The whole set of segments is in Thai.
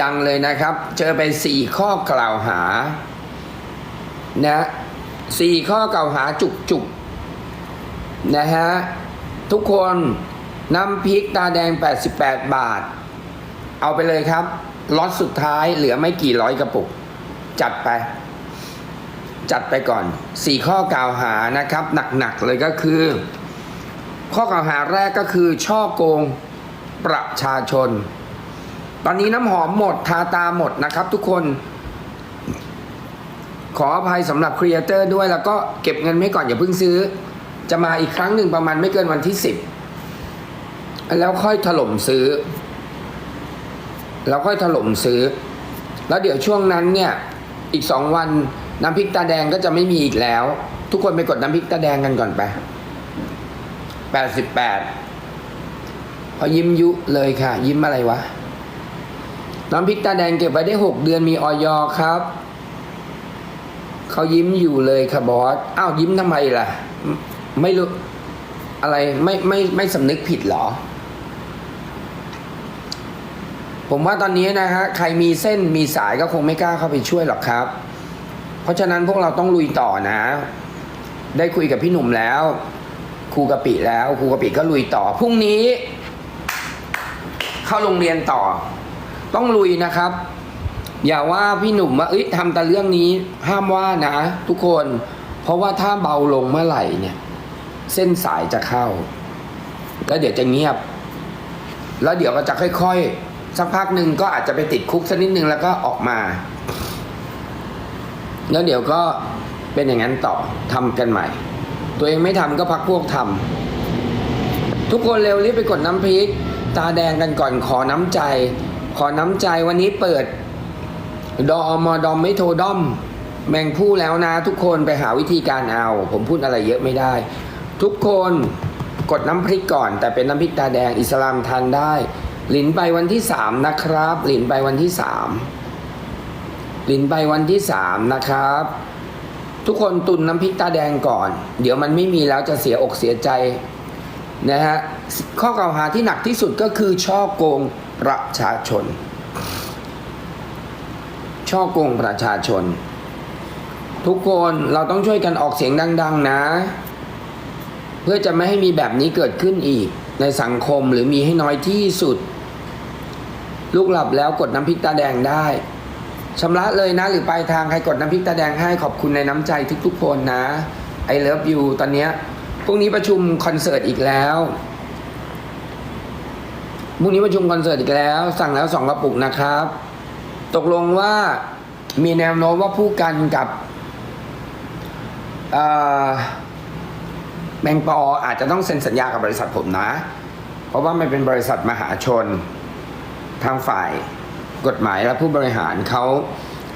ยังเลยนะครับ เจอไปสี่ข้อกล่าวหา นะสี่ข้อกล่าวหาจุกจุกนะฮะ ทุกคนน้ำพริกตาแดง 88 บาท เอาไปเลยครับล็อตสุดท้ายเหลือไม่กี่ร้อยกระปุก จัดไป จัดไปก่อนสี่ข้อกล่าวหานะครับ หนักๆเลยก็คือ ข้อกล่าวหาแรกก็คือช่อโกงประชาชน อนนี้น้ำหอมหมดทาตาหมดนะครับ ทุกคน ขออภัยสำหรับครีเอเตอร์ด้วยแล้วก็เก็บเงินไว้ก่อนอย่าเพิ่งซื้อ จะมาอีกครั้งหนึ่งประมาณไม่เกินวันที่สิบแล้วค่อยถล่มซื้อ แล้วค่อยถล่มซื้อ แล้วเดี๋ยวช่วงนั้นเนี่ยอีกสองวันน้ำพริกตาแดงก็จะไม่มีอีกแล้ว ทุกคนไปกดน้ำพริกตาแดงกันก่อนไปแปดสิบแปดพอยิ้มยุเลยค่ะ ยิ้มอะไรวะ น้ำพริกตาแดงเก็บไว้ได้หกเดือนมีออยครับ เขายิ้มอยู่เลยค่ะบอส อ้าวยิ้มทำไมล่ะ ไม่รู้อะไรไม่ไม่ไม่สำนึกผิดเหรอ ผมว่าตอนนี้นะฮะใครมีเส้นมีสายก็คงไม่กล้าเข้าไปช่วยหรอกครับ เพราะฉะนั้นพวกเราต้องลุยต่อนะ ได้คุยกับพี่หนุ่มแล้วครูกะปิแล้วครูกะปิก็ลุยต่อพรุ่งนี้ เข้าโรงเรียนต่อ ต้องลุยนะครับ อย่าว่าพี่หนุ่มว่าเอ้ยทำแต่เรื่องนี้ห้ามว่านะ ทุกคน เพราะว่าถ้าเบาลงเมื่อไหร่เนี่ย เส้นสายจะเข้า แล้วเดี๋ยวจะเงียบ แล้วเดี๋ยวก็จะค่อยๆ สักพักหนึ่งก็อาจจะไปติดคุกสักนิดนึงแล้วก็ออกมา แล้วเดี๋ยวก็เป็นอย่างนั้นต่อทำกันใหม่ ตัวเองไม่ทำก็พักพวกทำทุกคนเร็วรีบไปกดน้ำพริก ตาแดงกันก่อนขอน้ำใจ ขอน้ำใจวันนี้เปิด ดอมอดอมไม่โทรด้อม แมงผู้แล้วนะ ทุกคนไปหาวิธีการเอา ผมพูดอะไรเยอะไม่ได้ ทุกคนกดน้ำพริกก่อน แต่เป็นน้ำพริกตาแดงอิสลามทานได้ หลินไปวันที่สามนะครับ หลินไปวันที่สามหลินไปวันที่สามนะครับ ทุกคนตุนน้ำพริกตาแดงก่อน เดี๋ยวมันไม่มีแล้วจะเสียอกเสียใจนะฮะข้อกล่าวหาที่หนักที่สุดก็คือช่อโกง ประชาชน ช่อกงประชาชน ทุกคนเราต้องช่วยกันออกเสียงดัง ๆ นะ เพื่อจะไม่ให้มีแบบนี้เกิดขึ้นอีกในสังคมหรือมีให้น้อยที่สุด ลูกหลับแล้วกดน้ำพริกตาแดงได้ชำระเลยนะ หรือปลายทางใครกดน้ำพริกตาแดงให้ขอบคุณในน้ำใจทุกๆคนนะไอเลิฟยูตอนเนี้ยพรุ่งนี้ประชุมคอนเสิร์ตอีกแล้ว พรุ่งนี้ประชุมคอนเสิร์ตอีกแล้ว สั่งแล้วสองกระปุกนะครับ ตกลงว่ามีแนวโน้มว่าผู้กันกับแมงปออาจจะต้องเซ็นสัญญากับบริษัทผมนะ เพราะว่ามันเป็นบริษัทมหาชนทางฝ่ายกฎหมายและผู้บริหารเขา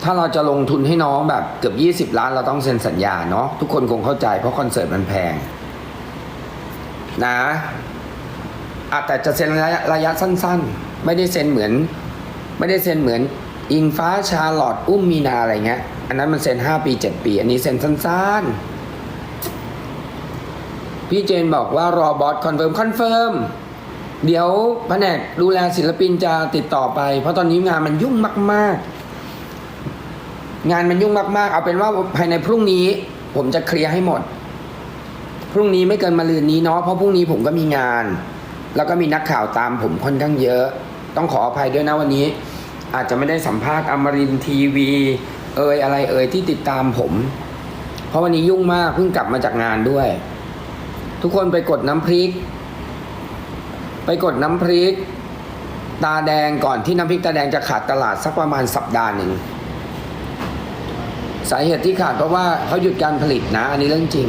ถ้าเราจะลงทุนให้น้องแบบเกือบ20 ล้านเราต้องเซ็นสัญญาเนาะทุกคนคงเข้าใจเพราะคอนเสิร์ตมันแพง นะ อาจจะเซ็นระยะระยะสั้น ๆ ไม่ได้เซ็นเหมือน ไม่ได้เซ็นเหมือน อิงฟ้าชาลอตอุ้มมีนาอะไรเงี้ย อันนั้นมันเซ็นห้าปีเจ็ดปี อันนี้เซ็นสั้น ๆ พี่เจนบอกว่ารอบอสคอนเฟิร์มคอนเฟิร์มเดี๋ยวแผนกดูแลศิลปินจะติดต่อไป เพราะตอนนี้งานมันยุ่งมาก ๆ งานมันยุ่งมาก ๆ เอาเป็นว่าภายในพรุ่งนี้ ผมจะเคลียร์ให้หมด พรุ่งนี้ไม่เกินมาลืนนี้เนาะเพราะพรุ่งนี้ผมก็มีงาน แล้วก็มีนักข่าวตามผมค่อนข้างเยอะ ต้องขออภัยด้วยนะวันนี้ อาจจะไม่ได้สัมภาษณ์อมรินทีวี เอ่ยอะไรเอ่ยที่ติดตามผม เพราะวันนี้ยุ่งมากเพิ่งกลับมาจากงานด้วย ทุกคนไปกดน้ำพริก ไปกดน้ำพริก ตาแดงก่อนที่น้ำพริกตาแดงจะขาดตลาดสักประมาณสัปดาห์หนึ่งสาเหตุที่ขาดเพราะว่าเขาหยุดการผลิตนะ อันนี้เรื่องจริง